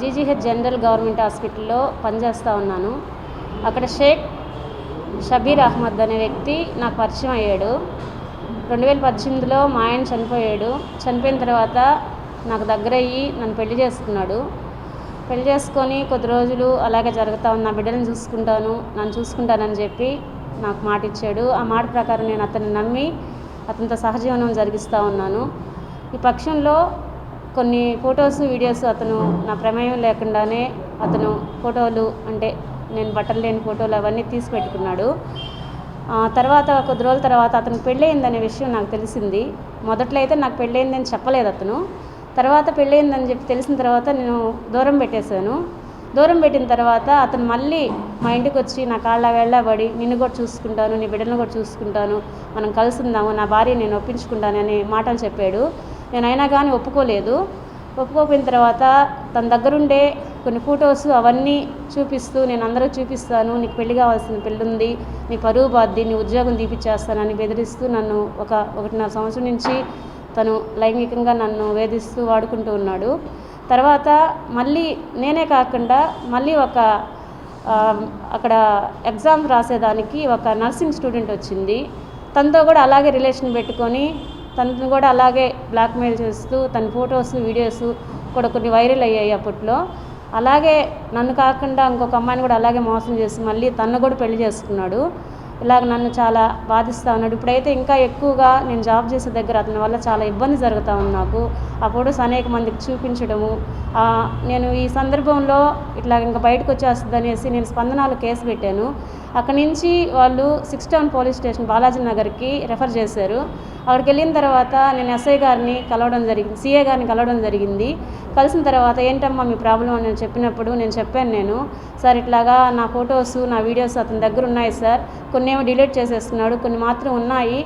GGH general government హాస్పిటల్లో పనిచేస్తూ ఉన్నాను. అక్కడ షేక్ షబీర్ అహ్మద్ అనే వ్యక్తి నాకు పరిచయం అయ్యాడు. రెండు వేల పద్దెనిమిదిలో మా ఆయన చనిపోయాడు. చనిపోయిన తర్వాత నాకు దగ్గర అయ్యి నన్ను పెళ్ళి చేసుకున్నాడు. పెళ్ళి చేసుకొని కొద్ది రోజులు అలాగే జరుగుతూ ఉన్న నా బిడ్డలను చూసుకుంటాను నన్ను చూసుకుంటానని చెప్పి నాకు మాట ఇచ్చాడు. ఆ మాట ప్రకారం నేను అతన్ని నమ్మి అతనితో సహజీవనం జరిగిస్తూ ఉన్నాను. ఈ పక్షంలో కొన్ని ఫొటోస్ వీడియోస్ అతను నా ప్రమేయం లేకుండానే అతను ఫోటోలు అంటే నేను బట్టలు లేని ఫోటోలు అవన్నీ తీసి పెట్టుకున్నాడు. తర్వాత కొద్ది రోజుల తర్వాత అతను పెళ్ళయిందనే విషయం నాకు తెలిసింది. మొదట్లో అయితే నాకు పెళ్ళయిందని చెప్పలేదు అతను. తర్వాత పెళ్ళయిందని చెప్పి తెలిసిన తర్వాత నేను దూరం పెట్టేశాను. దూరం పెట్టిన తర్వాత అతను మళ్ళీ మా ఇంటికి వచ్చి నా కాళ్ళ వెళ్ళబడి నిన్ను కూడా చూసుకుంటాను నీ బిడ్డను కూడా చూసుకుంటాను మనం కలుసుందాము నా భార్య నేను ఒప్పించుకుంటాను అనే మాటలు చెప్పాడు. నేనైనా కానీ ఒప్పుకోలేదు. ఒప్పుకోపోయిన తర్వాత తన దగ్గరుండే కొన్ని ఫొటోస్ అవన్నీ చూపిస్తూ నేను అందరూ చూపిస్తాను. నీకు పెళ్ళి కావాల్సిన పెళ్ళి ఉంది నీ పరువు బాద్ది నీ ఉద్యోగం తీపిచ్చేస్తానని బెదిరిస్తూ నన్ను ఒక ఒకటిన్నర సంవత్సరం నుంచి తను లైంగికంగా నన్ను వేధిస్తూ వాడుకుంటూ ఉన్నాడు. తర్వాత మళ్ళీ నేనే కాకుండా మళ్ళీ ఒక అక్కడ ఎగ్జామ్ రాసేదానికి ఒక నర్సింగ్ స్టూడెంట్ వచ్చింది. తనతో కూడా అలాగే రిలేషన్ పెట్టుకొని తనను కూడా అలాగే బ్లాక్మెయిల్ చేస్తూ తన ఫొటోస్ వీడియోస్ కూడా కొన్ని వైరల్ అయ్యాయి అప్పట్లో. అలాగే నన్ను కాకుండా ఇంకొక అమ్మాయిని కూడా అలాగే మోసం చేసి మళ్ళీ తను కూడా పెళ్ళి చేసుకున్నాడు. ఇలాగ నన్ను చాలా బాధిస్తూ ఉన్నాడు. ఇప్పుడైతే ఇంకా ఎక్కువగా నేను జాబ్ చేసే దగ్గర అతని వల్ల చాలా ఇబ్బంది జరుగుతూ ఉంది నాకు. ఆ ఫొటోస్ అనేక మందికి చూపించడము నేను ఈ సందర్భంలో ఇట్లా ఇంకా బయటకు వచ్చేస్తుంది అనేసి నేను స్పందనాలు కేసు పెట్టాను. అక్కడి నుంచి వాళ్ళు six town police station Balaji నగర్కి రెఫర్ చేశారు. అక్కడికి వెళ్ళిన తర్వాత నేను ఎస్ఐ గారిని కలవడం జరిగింది సిఏ గారిని కలవడం జరిగింది. కలిసిన తర్వాత ఏంటమ్మా మీ ప్రాబ్లం? అని నేను చెప్పినప్పుడు నేను చెప్పాను నేను సార్ ఇట్లాగా నా ఫొటోస్ నా వీడియోస్ అతని దగ్గర ఉన్నాయి సార్. కొన్ని కొన్నేమో డిలీట్ చేసేస్తున్నాడు కొన్ని మాత్రం ఉన్నాయి.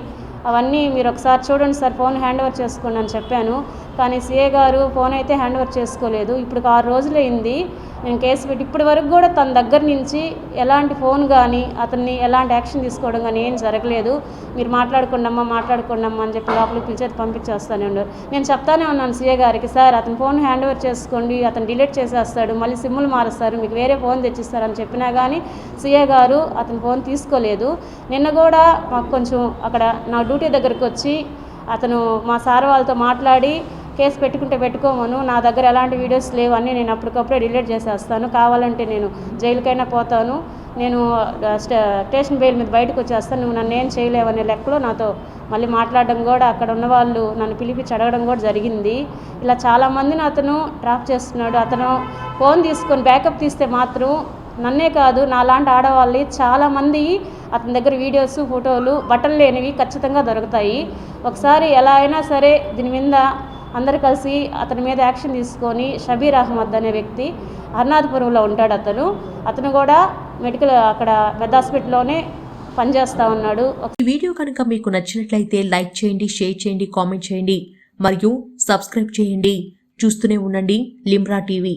అవన్నీ మీరు ఒకసారి చూడండి సార్ ఫోన్ హ్యాండ్ ఓవర్ చేసుకోండి అని చెప్పాను. కానీ సిఏ గారు ఫోన్ అయితే హ్యాండ్ ఓవర్ చేసుకోలేదు. ఇప్పుడు ఆరు రోజులు అయింది. నేను కేసు పెట్టి ఇప్పటి వరకు కూడా తన దగ్గర నుంచి ఎలాంటి ఫోన్ కానీ అతన్ని ఎలాంటి యాక్షన్ తీసుకోవడం కానీ ఏం జరగలేదు. మీరు మాట్లాడుకోండమ్మా మాట్లాడుకోండమ్మా అని చెప్పి లోపలికి పిలిచేది పంపించేస్తానే ఉన్నారు నేను చెప్తానే ఉన్నాను సీఏ గారికి సార్ అతని ఫోన్ హ్యాండ్ ఓవర్ చేసుకోండి అతను డిలీట్ చేసేస్తాడు మళ్ళీ సిమ్ములు మారుస్తారు మీకు వేరే ఫోన్ తెచ్చిస్తారని చెప్పినా కానీ సీఏ గారు అతని ఫోన్ తీసుకోలేదు. నిన్న కూడా మాకు కొంచెం అక్కడ నా డ్యూటీ దగ్గరికి వచ్చి అతను మా సార్ వాళ్ళతో మాట్లాడి కేసు పెట్టుకుంటే పెట్టుకోమను నా దగ్గర ఎలాంటి వీడియోస్ లేవు నేను అప్పటికప్పుడే డిలీట్ చేసేస్తాను. కావాలంటే నేను జైలుకైనా పోతాను. నేను స్టే- స్టేషన్ బెయిల్ మీద బయటకు వచ్చేస్తాను. నువ్వు నన్ను ఏం చేయలేవనే లెక్కలో నాతో మళ్ళీ మాట్లాడడం కూడా అక్కడ ఉన్న వాళ్ళు నన్ను పిలిపించి అడగడం కూడా జరిగింది. ఇలా చాలామందిని అతను ట్రాప్ చేస్తున్నాడు. అతను ఫోన్ తీసుకొని బ్యాకప్ తీస్తే మాత్రం నన్నే కాదు నాలాంటి ఆడవాళ్ళు చాలామంది అతని దగ్గర వీడియోస్ ఫోటోలు బట్టలు లేనివి ఖచ్చితంగా దొరుకుతాయి. ఒకసారి ఎలా అయినా సరే దీని మీద అందరు కలిసి అతని మీద యాక్షన్ తీసుకొని షబీర్ అహ్మద్ అనే వ్యక్తి హర్నాథపురంలో ఉంటాడు అతను. అతను కూడా మెడికల్ అక్కడ పెద్ద హాస్పిటల్లోనే పనిచేస్తూ ఉన్నాడు. ఈ వీడియో కనుక మీకు నచ్చినట్లయితే లైక్ చేయండి షేర్ చేయండి కామెంట్ చేయండి మరియు సబ్స్క్రైబ్ చేయండి. చూస్తూనే ఉండండి లిమ్రా టీవీ.